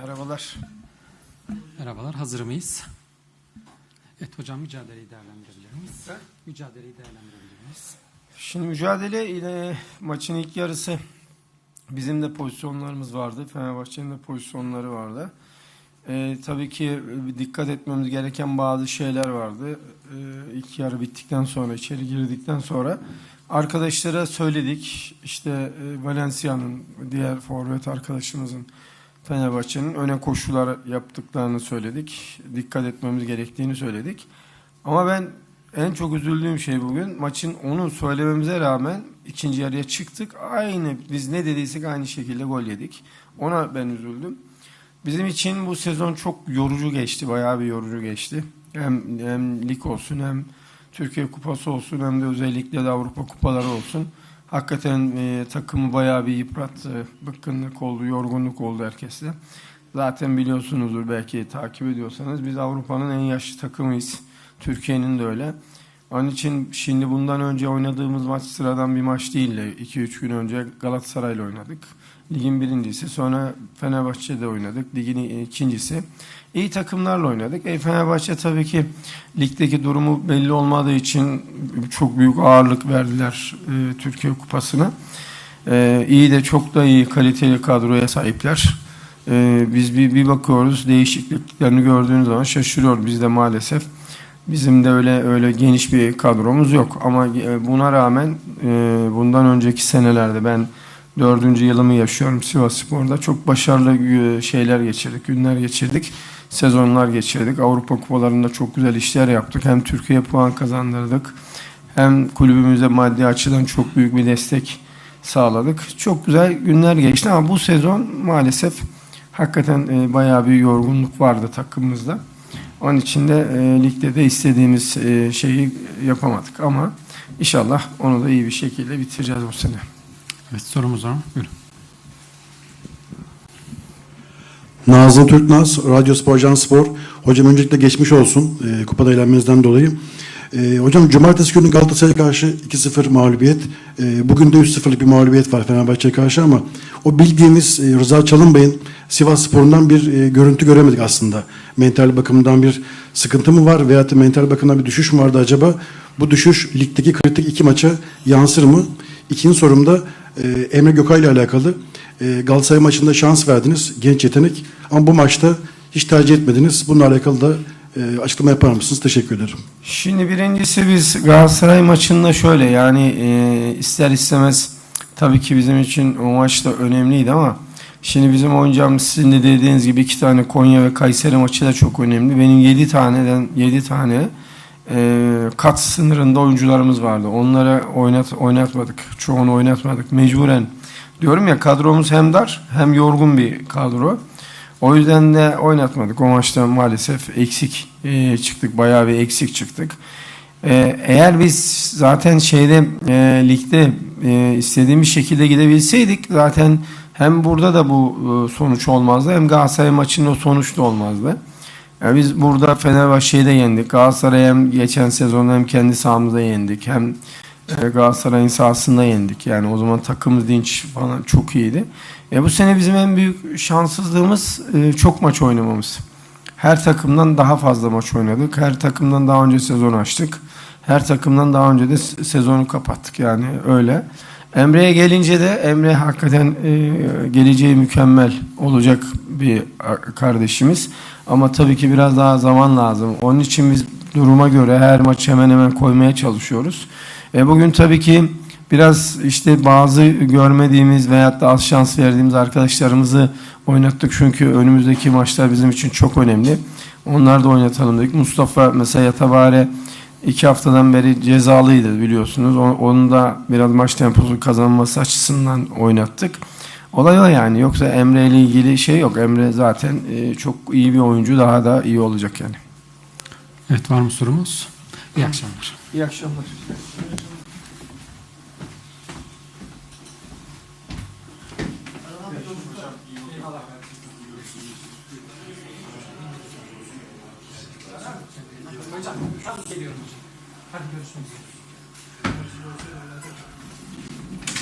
Merhabalar. Merhabalar, hazır mıyız? Evet hocam mücadeleyi değerlendirebilir miyiz? He? Mücadeleyi değerlendirebilir miyiz? Şimdi mücadele ile maçın ilk yarısı bizim de pozisyonlarımız vardı. Fenerbahçe'nin de pozisyonları vardı. Ee, tabii ki dikkat etmemiz gereken bazı şeyler vardı. Ee, ilk yarı bittikten sonra, içeri girdikten sonra arkadaşlara söyledik. İşte e, Valencia'nın, diğer forvet arkadaşımızın Fenerbahçe'nin öne koşular yaptıklarını söyledik. Dikkat etmemiz gerektiğini söyledik. Ama ben en çok üzüldüğüm şey bugün maçın onu söylememize rağmen ikinci yarıya çıktık. Aynı biz ne dediysek aynı şekilde gol yedik. Ona ben üzüldüm. Bizim için bu sezon çok yorucu geçti. Bayağı bir yorucu geçti. Hem, hem lig olsun hem Türkiye Kupası olsun hem de özellikle de Avrupa Kupaları olsun. Hakikaten e, takımı bayağı bir yıprattı. Bıkkınlık oldu, yorgunluk oldu herkeste. Zaten biliyorsunuzdur belki takip ediyorsanız biz Avrupa'nın en yaşlı takımıyız. Türkiye'nin de öyle. Onun için şimdi bundan önce oynadığımız maç sıradan bir maç değildi. 2-3 gün önce Galatasaray'la oynadık. Ligin birincisi. Sonra Fenerbahçe'de oynadık. Ligin ikincisi. İyi takımlarla oynadık. E, Fenerbahçe tabii ki ligdeki durumu belli olmadığı için çok büyük ağırlık verdiler e, Türkiye Kupası'na. E, iyi de çok da iyi kaliteli kadroya sahipler. E, biz bir, bir bakıyoruz değişikliklerini gördüğünüz zaman şaşırıyor biz de maalesef. Bizim de öyle öyle geniş bir kadromuz yok ama e, buna rağmen e, bundan önceki senelerde ben dördüncü yılımı yaşıyorum Sivas Spor'da. Çok başarılı e, şeyler geçirdik, günler geçirdik, sezonlar geçirdik. Avrupa kupalarında çok güzel işler yaptık. Hem Türkiye puan kazandırdık hem kulübümüze maddi açıdan çok büyük bir destek sağladık. Çok güzel günler geçti ama bu sezon maalesef hakikaten bayağı bir yorgunluk vardı takımımızda. Onun için de e, ligde de istediğimiz e, şeyi yapamadık ama inşallah onu da iyi bir şekilde bitireceğiz bu sene. Evet sorumuz var mı? Buyurun. Nazım Türknaz, Radyo Spor, Can Spor. Hocam öncelikle geçmiş olsun e, kupada eğlenmenizden dolayı. E, hocam cumartesi günü Galatasaray'a karşı 2-0 mağlubiyet. E, bugün de 3-0'lık bir mağlubiyet var Fenerbahçe'ye karşı ama o bildiğimiz e, Rıza Çalınbay'ın Sivas Spor'undan bir e, görüntü göremedik aslında. Mental bakımından bir sıkıntı mı var veyahut mental bakımdan bir düşüş mü vardı acaba? Bu düşüş ligdeki kritik iki maça yansır mı? İkinci sorum da e, Emre Gökay ile alakalı. E, Galatasaray maçında şans verdiniz, genç yetenek. Ama bu maçta hiç tercih etmediniz. Bununla alakalı da e, açıklama yapar mısınız? Teşekkür ederim. Şimdi birincisi biz Galatasaray maçında şöyle yani e, ister istemez tabii ki bizim için o maç da önemliydi ama şimdi bizim oynayacağımız sizin de dediğiniz gibi iki tane Konya ve Kayseri maçı da çok önemli. Benim yedi taneden yedi tane e, kat sınırında oyuncularımız vardı. Onları oynat, oynatmadık. Çoğunu oynatmadık. Mecburen. Diyorum ya kadromuz hem dar hem yorgun bir kadro. O yüzden de oynatmadık. O maçta maalesef eksik e, çıktık. Bayağı bir eksik çıktık. E, eğer biz zaten şeyde e, ligde e, istediğimiz şekilde gidebilseydik zaten hem burada da bu e, sonuç olmazdı hem Galatasaray maçında o sonuç da olmazdı. Yani biz burada Fenerbahçe'yi de yendik. Galatasaray'ı hem geçen sezon hem kendi sahamızda yendik. Hem Galatasaray'ın sahasında yendik. Yani o zaman takımımız dinç falan çok iyiydi. E, bu sene bizim en büyük şanssızlığımız e, çok maç oynamamız. Her takımdan daha fazla maç oynadık. Her takımdan daha önce sezon açtık. Her takımdan daha önce de sezonu kapattık. Yani öyle. Emre'ye gelince de Emre hakikaten e, geleceği mükemmel olacak bir kardeşimiz. Ama tabii ki biraz daha zaman lazım. Onun için biz duruma göre her maç hemen hemen koymaya çalışıyoruz. E, bugün tabii ki biraz işte bazı görmediğimiz veyahut da az şans verdiğimiz arkadaşlarımızı oynattık. Çünkü önümüzdeki maçlar bizim için çok önemli. Onları da oynatalım dedik. Mustafa mesela Yatabare iki haftadan beri cezalıydı biliyorsunuz. Onu da biraz maç temposu kazanması açısından oynattık. Olay o yani. Yoksa Emre ile ilgili şey yok. Emre zaten e, çok iyi bir oyuncu. Daha da iyi olacak yani. Evet var mı sorumuz? İyi akşamlar. İyi akşamlar. Hocam, geliyorum hocam. Hadi görüşmek üzere.